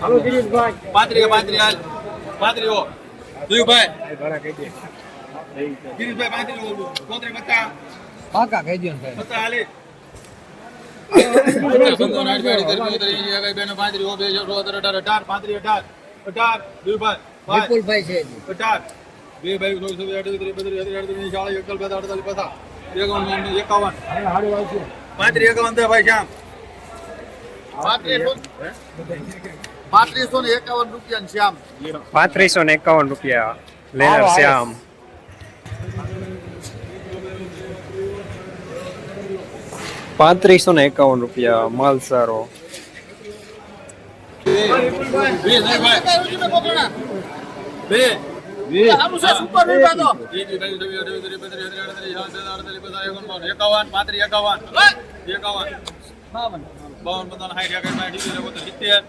હાલો ગિરીશભાઈ પાંત્રી પાંત્રી હાલ પાંત્રી હો જોયું ભાઈ ગિરીશભાઈ પાંત્રી હો પાંત્રી પચાસ પાકા કહી દો ને ભાઈ પચાસ હાલે પચાસ પંચાવન આઠ બેડી ત્રીસ ત્રીસ એકાઈ બેનો પાંત્રી હો બે સો અઢાર અઢાર અઢાર પાંત્રી અઢાર અઢાર જોયું ભાઈ ભાઈ વિપુલભાઈ છે હજી. અઢાર બે ભાઈ સો સો અઢાર ત્રીસ બત્રીસ અઢાર અઢાર ચાલીસ એકલ બે અડતાલીસ પચાસ એકાવન એકાવન હાડી વાંચો પાંત્રી એકાવન દે ભાઈ શ્યામ પાંત્રીસો ને એકાવન રૂપિયા શ્યામ પાંત્રીસો ને એકાવન રૂપિયા લેનર શ્યામ પાંત્રીસો ને એકાવન રૂપિયા માલ સારો બે એકાવન પાંત્રી એકાવન એકાવન બાવન પંચાવન સાઠ સિત્તેર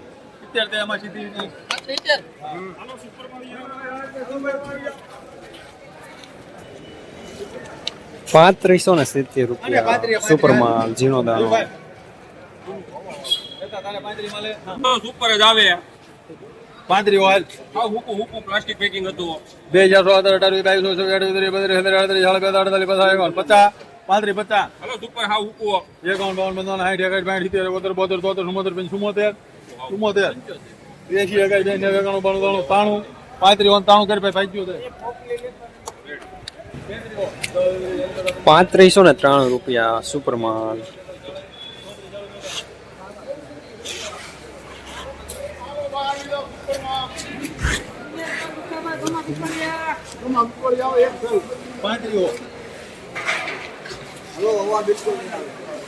સિત્તેર તે એમાં સીધી પાંત્રીસો ને સિત્તેર રૂપિયા સુપર માલ ઝીણો દાણો. સુપર જ આવે. પાંત્રી ઓઇલ આ હુકુ હુકુ. પ્લાસ્ટિક પેકિંગ હતું. બે હજાર સો અઢાર અઢાર બાવીસ સો બત્રીસ અઢાર અડતાલીસ અડતાલીસ પચાસ એકાવન પચાસ. પાંત્રી પચાસ. હલો સુપર હા હુકુ. એકાવન બાવન પંચાવન સાઠ એકાવન સાઠ સિત્તેર બોતેર બોતેર તોતેર ચુમ્મોતેર ચુમ્મોતેર એસી એકાઈ બે નેવું એકાણું બાણું ત્રાણું તાણું. પાંત્રી ઓન કરી ભાઈ પાંચ્યું પાંત્રીસો ને ત્રાણું રૂપિયા સુપર માલ પાંત્રીઓ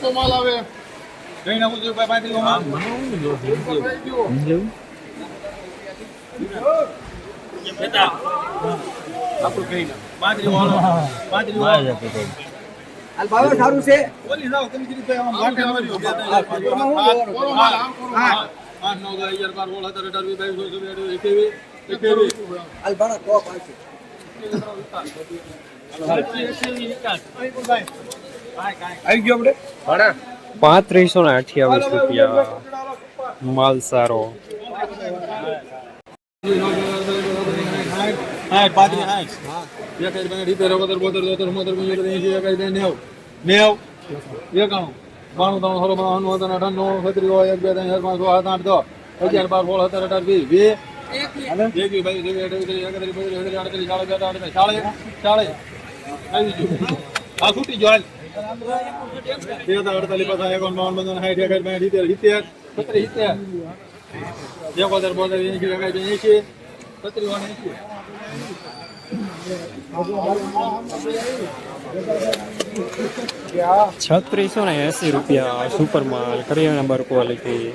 તો માલ આવે. કઈ નાખું છું પાંચમાં આપણું કઈ ના. હાલ ભાવે સારું છે ઓલી જાઓ, તમે કીધું પાંચ, આઠ, નવ, દસ, અગિયાર, બાર, સોળ, સત્તર, અઢાર, વીસ, બાવીસ, ચોવીસ, ચોવીસ, એકવીસ, એકવીસ. ભાડા આવી ગયો આપણે પાંત્રીસો ને અઠ્યાવીસ રૂપિયા માલ સારો આ પાંત્રીસ, હાઠ. એકાઈ, બાઈ, સિત્તેર, એકોતેર, બોતેર, તોતેર, ચુમ્મોતેર, પંચોતેર, એંશી, એકાઈ, બે, નેવું. નેવું. એકાણું. બાણું, ત્રાણું, સોળ, બાણું, અઠાણું, અઠાણું, નવ્વાણું, છત્રીસ, એક, બે, ત્રણ, ચાર, પાંચ, છ, સાત, આઠ, દસ, અગિયાર, બાર, સોળ, સત્તર, અઢાર, વીસ, વીસ. એકવીસ, બાવીસ, ત્રેવીસ, અઠ્યાવીસ, ત્રીસ, એકત્રીસ, બત્રીસ, તેત્રીસ, આડત્રીસ, ચાલીસ, બેતાલીસ, ચાલીસ, ચાલીસ. આવી ગયું. આ છૂટી ગયો, હાલ. તેત્રીસ, અડતાલીસ, પચાસ, એકાવન, બાવન, પંચાવન, સાઠ, એકાઈ, બાઈ, સિત્તેર, સિત્તેર, છત્રીસ, સિત્તેર. એકોતેર, બોતેર, એંશી, એકાઈ, બે, એંશી, છત્રીસ, અને એંશી. છત્રીસો ને એસી રૂપિયા સુપર માલ કરિયાણા નંબર ક્વોલિટી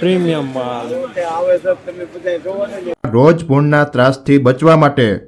પ્રીમિયમ માલ રોજ ભૂણના ત્રાસથી બચવા માટે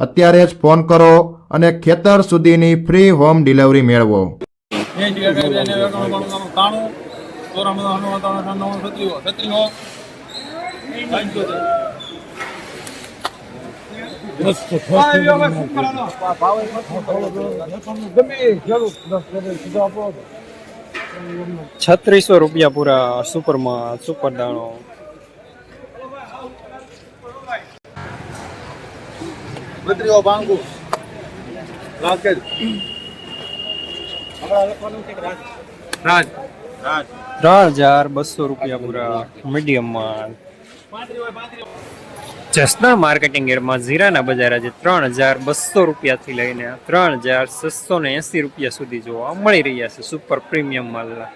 અત્યારે જ ફોન કરો અને ખેતર સુધીની ફ્રી હોમ ડિલિવરી મેળવો. છત્રીસો રૂપિયા પૂરા સુપરમાં સુપર દાણો બત્રીઓ, ભાંગુ. રાજકેટ. રાજ. રાજ. ત્રણ હજાર બસો રૂપિયા પૂરા મીડિયમ માલ જસના માર્કેટિંગ એરમાં જીરાના બજાર આજે ત્રણ હજાર બસો રૂપિયાથી લઈને ત્રણ હજાર છસો ને એંસી રૂપિયા સુધી જોવા મળી રહ્યા છે સુપર પ્રીમિયમ માલના